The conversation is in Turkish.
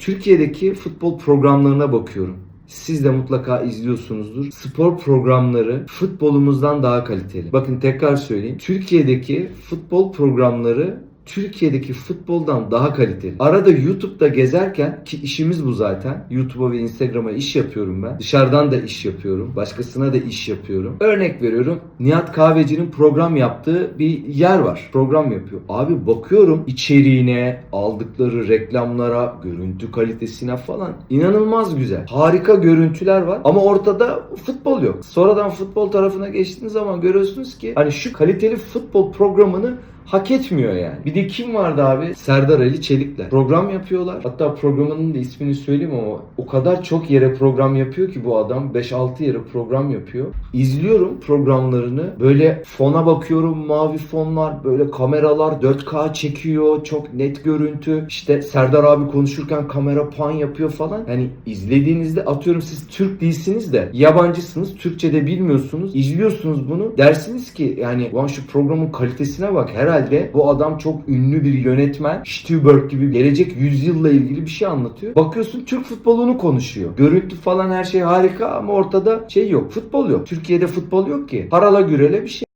Türkiye'deki futbol programlarına bakıyorum. Siz de mutlaka izliyorsunuzdur. Spor programları futbolumuzdan daha kaliteli. Bakın tekrar söyleyeyim. Türkiye'deki futbol programları Türkiye'deki futboldan daha kaliteli. Arada YouTube'da gezerken ki işimiz bu zaten. YouTube'a ve Instagram'a iş yapıyorum ben. Dışarıdan da iş yapıyorum. Başkasına da iş yapıyorum. Örnek veriyorum. Nihat Kahveci'nin program yaptığı bir yer var. Program yapıyor. Abi bakıyorum içeriğine, aldıkları reklamlara, görüntü kalitesine falan. inanılmaz güzel. Harika görüntüler var ama ortada futbol yok. Sonradan futbol tarafına geçtiğiniz zaman görüyorsunuz ki hani şu kaliteli futbol programını hak etmiyor yani. Bir de kim vardı abi? Serdar Ali Çelik'le. Program yapıyorlar. Hatta programının da ismini söyleyeyim ama o kadar çok yere program yapıyor ki bu adam. 5-6 yere program yapıyor. İzliyorum programlarını. Böyle fona bakıyorum. Mavi fonlar, böyle kameralar 4K çekiyor. Çok net görüntü. İşte Serdar abi konuşurken kamera pan yapıyor falan. Yani izlediğinizde atıyorum siz Türk değilsiniz de yabancısınız. Türkçe de bilmiyorsunuz. İzliyorsunuz bunu. Dersiniz ki yani şu programın kalitesine bak. Herhalde bu adam çok ünlü bir yönetmen. Spielberg gibi gelecek yüzyılla ilgili bir şey anlatıyor. Bakıyorsun Türk futbolunu konuşuyor. Görüntü falan her şey harika ama ortada şey yok. Futbol yok. Türkiye'de futbol yok ki. Parala gürele bir şey.